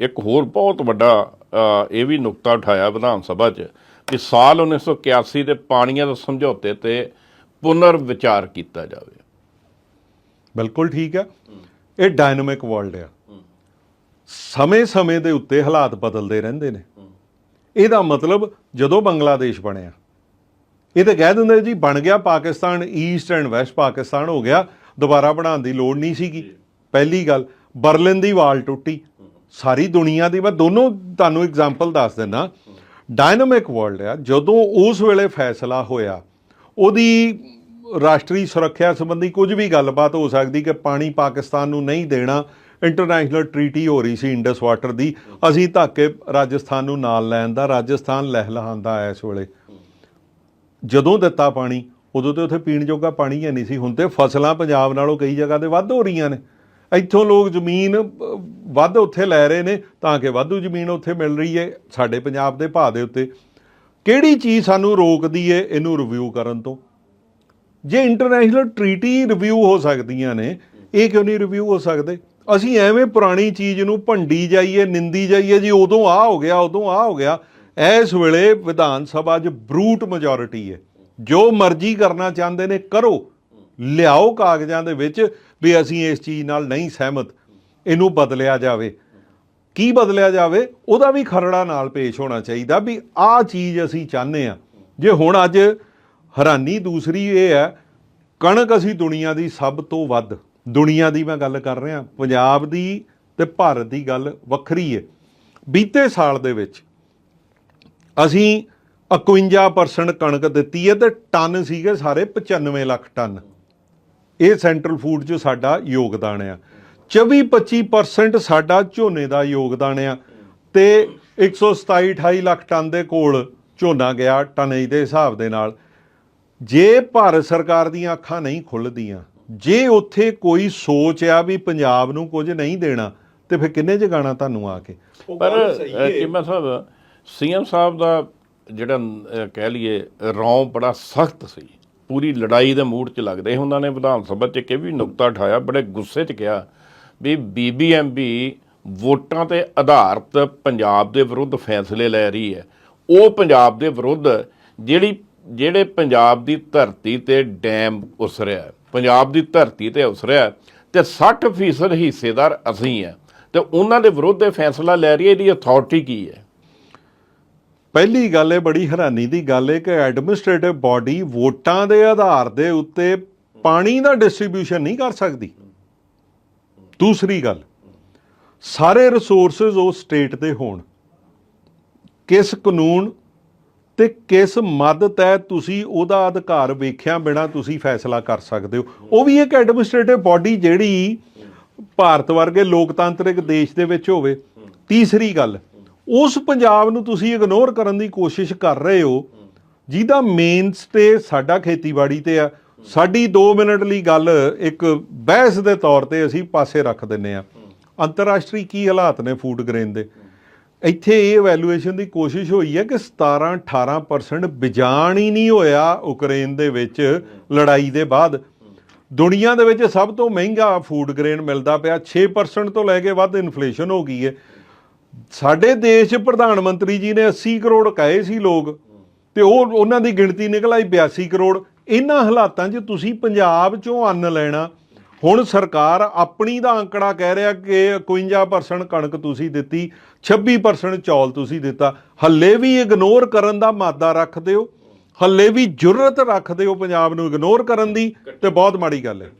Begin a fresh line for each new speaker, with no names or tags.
ਇੱਕ ਹੋਰ ਬਹੁਤ ਵੱਡਾ ਇਹ ਵੀ ਨੁਕਤਾ ਉਠਾਇਆ ਵਿਧਾਨ ਸਭਾ 'ਚ ਕਿ ਸਾਲ 1981 ਦੇ ਪਾਣੀਆਂ ਦੇ ਸਮਝੌਤੇ ਤੇ ਪੁਨਰ ਵਿਚਾਰ ਕੀਤਾ ਜਾਵੇ।
ਬਿਲਕੁਲ ਠੀਕ ਆ। ਇਹ ਡਾਇਨਾਮਿਕ ਵਰਲਡ ਆ। ਸਮੇਂ-ਸਮੇਂ ਦੇ ਉੱਤੇ ਹਾਲਾਤ ਬਦਲਦੇ ਰਹਿੰਦੇ ਨੇ। ਇਹਦਾ ਮਤਲਬ ਜਦੋਂ ਬੰਗਲਾਦੇਸ਼ ਬਣਿਆ, ਇਹ ਤਾਂ ਕਹਿ ਦਿੰਦੇ ਜੀ ਬਣ ਗਿਆ Pakistan east and west Pakistan ਹੋ ਗਿਆ, ਦੁਬਾਰਾ ਬਣਾਉਣ ਦੀ ਲੋੜ ਨਹੀਂ ਸੀਗੀ। ਪਹਿਲੀ ਗੱਲ, ਬਰਲਿਨ ਦੀ ਵਾਲ ਟੁੱਟੀ। ਸਾਰੀ ਦੁਨੀਆ ਦੀ, ਮੈਂ ਦੋਨੋਂ ਤੁਹਾਨੂੰ ਐਗਜ਼ਾਮਪਲ ਦੱਸ ਦਿੰਦਾ। ਡਾਇਨਾਮਿਕ ਵਰਲਡ ਆ, ਜਦੋਂ ਉਸ ਵੇਲੇ ਫੈਸਲਾ ਹੋਇਆ, ਉਹਦੀ ਰਾਸ਼ਟਰੀ ਸੁਰੱਖਿਆ ਸੰਬੰਧੀ ਕੁਝ ਵੀ ਗੱਲਬਾਤ ਹੋ ਸਕਦੀ ਕਿ ਪਾਣੀ ਪਾਕਿਸਤਾਨ ਨੂੰ ਨਹੀਂ ਦੇਣਾ ਇੰਟਰਨੈਸ਼ਨਲ ਟ੍ਰੀਟੀ ਹੋ ਰਹੀ ਸੀ ਇੰਡਸ ਵਾਟਰ ਦੀ, ਅਸੀਂ ਧੱਕੇ ਰਾਜਸਥਾਨ ਨੂੰ ਨਾਲ ਲੈਣ ਦਾ, ਰਾਜਸਥਾਨ ਲਹਿਲਹਾਉਂਦਾ ਇਸ ਵੇਲੇ। ਜਦੋਂ ਦਿੱਤਾ ਪਾਣੀ, ਉਦੋਂ ਤੇ ਉੱਥੇ ਪੀਣ ਜੋਗਾ ਪਾਣੀ ਹੈ ਨਹੀਂ ਸੀ, ਹੁਣ ਤੇ ਫਸਲਾਂ ਪੰਜਾਬ ਨਾਲੋਂ ਕਈ ਜਗ੍ਹਾ ਤੇ ਵੱਧ ਹੋ ਰਹੀਆਂ ਨੇ। ਇੱਥੋਂ ਲੋਕ ਜ਼ਮੀਨ ਵੱਧ ਉੱਥੇ ਲੈ ਰਹੇ ਨੇ, ਤਾਂ ਕਿ ਵਾਧੂ ਜ਼ਮੀਨ ਉੱਥੇ ਮਿਲ ਰਹੀ ਹੈ ਸਾਡੇ ਪੰਜਾਬ ਦੇ ਭਾਅ ਦੇ ਉੱਤੇ। ਕਿਹੜੀ ਚੀਜ਼ ਸਾਨੂੰ ਰੋਕਦੀ ਹੈ ਇਹਨੂੰ ਰਿਵਿਊ ਕਰਨ ਤੋਂ? ਜੇ ਇੰਟਰਨੈਸ਼ਨਲ ਟ੍ਰੀਟੀ ਰਿਵਿਊ ਹੋ ਸਕਦੀਆਂ ਨੇ, ਇਹ ਕਿਉਂ ਨਹੀਂ ਰਿਵਿਊ ਹੋ ਸਕਦੇ? ਅਸੀਂ ਐਵੇਂ ਪੁਰਾਣੀ ਚੀਜ਼ ਨੂੰ ਭੰਡੀ ਜਾਈਏ, ਨਿੰਦੀ ਜਾਈਏ, ਜੀ ਉਦੋਂ ਆ ਹੋ ਗਿਆ, ਉਦੋਂ ਆ ਹੋ ਗਿਆ। ਇਸ ਵੇਲੇ ਵਿਧਾਨ ਸਭਾ 'ਚ ਬਰੂਟ ਮੈਜੋਰਿਟੀ ਹੈ ਜੋ ਮਰਜ਼ੀ ਕਰਨਾ ਚਾਹੁੰਦੇ ਨੇ, ਕਰੋ। ਲਿਆਓ ਕਾਗਜ਼ਾਂ ਦੇ ਵਿੱਚ ਵੀ ਅਸੀਂ ਇਸ ਚੀਜ਼ ਨਾਲ ਨਹੀਂ ਸਹਿਮਤ, ਇਹਨੂੰ ਬਦਲਿਆ ਜਾਵੇ। ਕੀ ਬਦਲਿਆ ਜਾਵੇ? ਉਹਦਾ ਵੀ ਖਰੜਾ ਨਾਲ ਪੇਸ਼ ਹੋਣਾ ਚਾਹੀਦਾ ਵੀ ਆਹ ਚੀਜ਼ ਅਸੀਂ ਚਾਹੁੰਦੇ ਆ ਜੇ ਹੁਣ ਅੱਜ ਹੈਰਾਨੀ ਦੂਸਰੀ ਇਹ ਹੈ, ਕਣਕ ਅਸੀਂ ਦੁਨੀਆ ਦੀ ਸਭ ਤੋਂ ਵੱਧ, ਦੁਨੀਆ ਦੀ ਮੈਂ ਗੱਲ ਕਰ ਰਿਹਾ, ਪੰਜਾਬ ਦੀ ਤੇ ਭਾਰਤ ਦੀ ਗੱਲ ਵੱਖਰੀ ਹੈ। ਬੀਤੇ ਸਾਲ ਦੇ ਵਿੱਚ ਅਸੀਂ 51% ਕਣਕ ਦਿੱਤੀ ਹੈ ਤੇ ਟਨ ਸੀਗੇ ਸਾਰੇ 95 ਲੱਖ ਟਨ। ਇਹ ਸੈਂਟਰਲ ਫੂਡ 'ਚ ਸਾਡਾ ਯੋਗਦਾਨ ਆ। 24-25% ਸਾਡਾ ਝੋਨੇ ਦਾ ਯੋਗਦਾਨ ਆ ਤੇ 127 28 ਲੱਖ ਟਨ ਦੇ ਕੋਲ ਝੋਨਾ ਗਿਆ ਟਨੇਜ ਦੇ ਹਿਸਾਬ ਦੇ ਨਾਲ। ਜੇ ਭਾਰਤ ਸਰਕਾਰ ਦੀਆਂ ਅੱਖਾਂ ਨਹੀਂ ਖੁੱਲਦੀਆਂ ਜੇ ਉੱਥੇ ਕੋਈ ਸੋਚ ਆ ਵੀ ਪੰਜਾਬ ਨੂੰ ਕੁਝ ਨਹੀਂ ਦੇਣਾ ਤੇ ਫਿਰ ਕਿੰਨੇ ਜਗਾਣਾ ਤੁਹਾਨੂੰ ਆ ਕੇ?
ਪਰ ਚੀਮਾ ਸਾਹਿਬ ਸੀਐਮ ਸਾਹਿਬ ਦਾ ਜਿਹੜਾ ਕਹਿ ਲਈਏ ਰੌਂ ਬੜਾ ਸਖਤ ਸੀ। ਪੂਰੀ ਲੜਾਈ ਦੇ ਮੂਡ 'ਚ ਲੱਗਦੇ ਉਹਨਾਂ ਨੇ ਵਿਧਾਨ ਸਭਾ 'ਚ ਇੱਕ ਇਹ ਵੀ ਨੁਕਤਾ ਉਠਾਇਆ ਬੜੇ ਗੁੱਸੇ 'ਚ ਕਿਹਾ ਵੀ ਬੀਬੀਐਮਬੀ ਵੋਟਾਂ ਤੇ ਆਧਾਰਿਤ ਪੰਜਾਬ ਦੇ ਵਿਰੁੱਧ ਫੈਸਲੇ ਲੈ ਰਹੀ ਹੈ। ਉਹ ਪੰਜਾਬ ਦੇ ਵਿਰੁੱਧ ਜਿਹੜੀ, ਜਿਹੜੇ ਪੰਜਾਬ ਦੀ ਧਰਤੀ ਤੇ ਡੈਮ ਉਸਰਿਆ ਪੰਜਾਬ ਦੀ ਧਰਤੀ ਤੇ ਉਸਰਿਆ ਹੈ ਤੇ 60% ਹਿੱਸੇਦਾਰ ਅਸੀਂ ਆ ਤੇ ਉਹਨਾਂ ਦੇ ਵਿਰੁੱਧ ਇਹ ਫੈਸਲਾ ਲੈ ਰਹੀ ਹੈ, ਇਹਦੀ ਅਥਾਰਟੀ ਕੀ ਹੈ?
ਪਹਿਲੀ ਗੱਲ ਇਹ ਬੜੀ ਹੈਰਾਨੀ ਦੀ ਗੱਲ ਹੈ ਕਿ ਐਡਮਿਨਿਸਟ੍ਰੇਟਿਵ ਬਾਡੀ ਵੋਟਾਂ ਦੇ ਆਧਾਰ ਦੇ ਉੱਤੇ ਪਾਣੀ ਦਾ ਡਿਸਟ੍ਰੀਬਿਊਸ਼ਨ ਨਹੀਂ ਕਰ ਸਕਦੀ। ਦੂਸਰੀ ਗੱਲ, ਸਾਰੇ ਰਿਸੋਰਸਸ ਉਹ ਸਟੇਟ ਦੇ ਹੋਣ। ਕਿਸ ਕਾਨੂੰਨ ਤੇ ਕਿਸ ਮਦ ਤਹਿਤ ਤੁਸੀਂ ਉਹਦਾ ਅਧਿਕਾਰ ਵੇਖਿਆ ਬਿਨਾ ਤੁਸੀਂ ਫੈਸਲਾ ਕਰ ਸਕਦੇ ਹੋ। ਉਹ ਵੀ ਇੱਕ ਐਡਮਿਨਿਸਟ੍ਰੇਟਿਵ ਬਾਡੀ ਜਿਹੜੀ ਭਾਰਤ ਵਰਗੇ ਲੋਕਤਾਂਤਰਿਕ ਦੇਸ਼ ਦੇ ਵਿੱਚ ਹੋਵੇ। ਤੀਸਰੀ ਗੱਲ ਉਸ ਪੰਜਾਬ ਨੂੰ ਤੁਸੀਂ ਇਗਨੋਰ ਕਰਨ ਦੀ ਕੋਸ਼ਿਸ਼ ਕਰ ਰਹੇ ਹੋ, ਜਿਹਦਾ ਮੇਨ ਸਟੇ ਸਾਡਾ ਖੇਤੀਬਾੜੀ ਤੇ ਆ। ਸਾਡੀ 2 ਮਿੰਟ ਲਈ ਗੱਲ ਇੱਕ ਬਹਿਸ ਦੇ ਤੌਰ ਤੇ ਅਸੀਂ ਪਾਸੇ ਰੱਖ ਦਿੰਨੇ ਆ। ਅੰਤਰਰਾਸ਼ਟਰੀ ਕੀ ਹਾਲਾਤ ਨੇ ਫੂਡ ਗ੍ਰੇਨ ਦੇ? ਇੱਥੇ ਇਹ ਵੈਲੂਏਸ਼ਨ ਦੀ ਕੋਸ਼ਿਸ਼ ਹੋਈ ਹੈ ਕਿ 17 18% ਬਿਜਾਨ ਹੀ ਨਹੀਂ ਹੋਇਆ ਯੂਕਰੇਨ ਦੇ ਵਿੱਚ ਲੜਾਈ ਦੇ ਬਾਅਦ। ਦੁਨੀਆ ਦੇ ਵਿੱਚ ਸਭ ਤੋਂ ਮਹਿੰਗਾ ਫੂਡ ਗ੍ਰੇਨ ਮਿਲਦਾ ਪਿਆ 6% ਤੋਂ ਲੈ ਕੇ ਵੱਧ ਇਨਫਲੇਸ਼ਨ ਹੋ ਗਈ ਹੈ। ਸਾਡੇ ਦੇਸ਼ 'ਚ ਪ੍ਰਧਾਨ ਮੰਤਰੀ ਜੀ ਨੇ 80 ਕਰੋੜ ਕਹੇ ਸੀ ਲੋਕ ਤੇ ਉਹ ਉਹਨਾਂ ਦੀ ਗਿਣਤੀ ਨਿਕਲ ਆਈ 82 ਕਰੋੜ। ਇਹਨਾਂ ਹਾਲਾਤਾਂ 'ਚ ਤੁਸੀਂ ਪੰਜਾਬ 'ਚੋਂ ਅੰਨ ਲੈਣਾ। ਹੁਣ ਸਰਕਾਰ ਆਪਣੀ ਦਾ ਅੰਕੜਾ ਕਹਿ ਰਿਹਾ ਕਿ 51% ਕਣਕ ਤੁਸੀਂ ਦਿੱਤੀ 26% ਚੌਲ ਤੁਸੀਂ ਦਿੱਤਾ। ਹੱਲੇ ਵੀ ਇਗਨੋਰ ਕਰਨ ਦਾ ਮਾਦਾ ਰੱਖਦੇ ਹੋ ਹੱਲੇ ਵੀ ਜੁਰਤ ਰੱਖਦੇ ਹੋ ਪੰਜਾਬ ਨੂੰ ਇਗਨੋਰ ਕਰਨ ਦੀ ਤੇ ਬਹੁਤ ਮਾੜੀ ਗੱਲ ਹੈ।